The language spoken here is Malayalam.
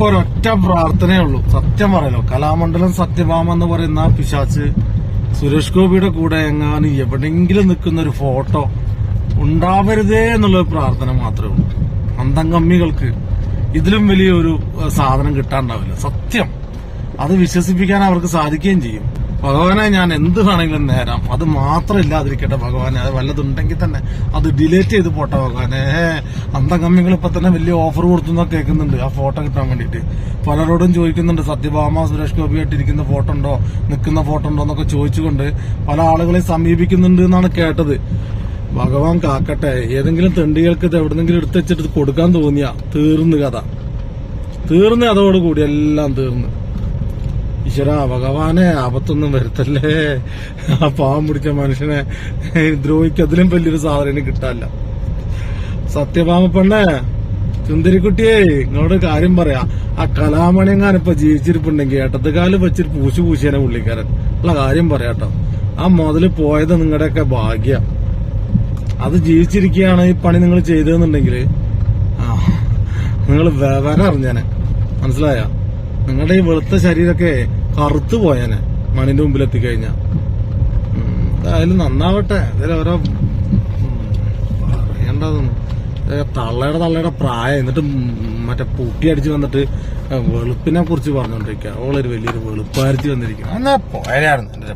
ഇപ്പൊ ഒരൊറ്റ പ്രാർത്ഥനയേ ഉള്ളൂ സത്യം പറയലോ. കലാമണ്ഡലം സത്യഭാമ എന്ന് പറയുന്ന പിശാച്ച് സുരേഷ് ഗോപിയുടെ കൂടെ എങ്ങാനും എവിടെയെങ്കിലും നിൽക്കുന്ന ഒരു ഫോട്ടോ ഉണ്ടാവരുതേ എന്നുള്ള പ്രാർത്ഥന മാത്രമേ ഉള്ളൂ. അന്തം കമ്മികൾക്ക് ഇതിലും വലിയൊരു സാധനം കിട്ടാണ്ടാവില്ല. സത്യം. അത് വിശ്വസിപ്പിക്കാൻ അവർക്ക് സാധിക്കുകയും ചെയ്യും. ഭഗവാനെ ഞാൻ എന്ത് വേണമെങ്കിലും നേരാം. അത് മാത്രം ഇല്ലാതിരിക്കട്ടെ ഭഗവാനെ. അത് വല്ലതുണ്ടെങ്കിൽ തന്നെ അത് ഡിലേറ്റ് ചെയ്ത് പോട്ടെ ഭഗവാനെ. അന്തകമ്മികൾ ഇപ്പൊ തന്നെ വലിയ ഓഫർ കൊടുത്തു എന്നൊക്കെ കേൾക്കുന്നുണ്ട്. ആ ഫോട്ടോ കിട്ടാൻ വേണ്ടിട്ട് പലരോടും ചോദിക്കുന്നുണ്ട് സത്യഭാമ സുരേഷ് ഗോപിയായിട്ട് ഇരിക്കുന്ന ഫോട്ടോ ഉണ്ടോ? നിൽക്കുന്ന ഫോട്ടോ ഉണ്ടോ എന്നൊക്കെ ചോദിച്ചുകൊണ്ട് പല ആളുകളെ സമീപിക്കുന്നുണ്ട് എന്നാണ് കേട്ടത്. ഭഗവാൻ കാക്കട്ടെ ഏതെങ്കിലും തെണ്ടികൾക്ക് ഇത് എവിടെന്നെങ്കിലും എടുത്ത് വെച്ചിട്ട് കൊടുക്കാൻ തോന്നിയ തീർന്ന് കഥ. തീർന്ന് അതോടുകൂടി എല്ലാം തീർന്ന്. ഈശ്വര ഭഗവാനെ ആപത്തൊന്നും വരുത്തല്ലേ? ആ പാവം പിടിച്ച മനുഷ്യനെ ദ്രോഹിക്ക് അതിലും വലിയൊരു സാധനം കിട്ടാല്ല സത്യഭാമ പെണ്ണേ സുന്ദരിക്കുട്ടിയെ നിങ്ങളോട് കാര്യം പറയാ. ആ കലാമണിയങ്ങാൻ ഇപ്പൊ ജീവിച്ചിരിപ്പുണ്ടെങ്കിൽ ഏട്ടത്തുകാൽ വെച്ചിട്ട് പൂശു പൂശിയനെ പുള്ളിക്കാരൻ ഉള്ള കാര്യം പറയാട്ടോ. ആ മുതൽ പോയത് നിങ്ങളുടെയൊക്കെ ഭാഗ്യം. അത് ജീവിച്ചിരിക്കുകയാണ് ഈ പണി നിങ്ങൾ ചെയ്തതെന്നുണ്ടെങ്കിൽ ആ നിങ്ങൾ വിവരം അറിഞ്ഞാനെ. മനസ്സിലായ? നിങ്ങളുടെ ഈ വെളുത്ത ശരീരമൊക്കെ കറുത്തു പോയനെ. മണിന്റെ മുമ്പിൽ എത്തിക്കഴിഞ്ഞ എന്തായാലും നന്നാവട്ടെ. ഇതിൽ ഓരോ പറയണ്ടതൊന്നും തള്ളയുടെ തള്ളയുടെ പ്രായം. എന്നിട്ട് മറ്റേ പൂട്ടി അടിച്ച് വന്നിട്ട് വെളുപ്പിനെ കുറിച്ച് പറഞ്ഞോണ്ടിരിക്കുക അവളൊരു വലിയൊരു വെളുപ്പാരിച്ച് വന്നിരിക്കുക എന്നാ പോയായിരുന്നു എന്റെ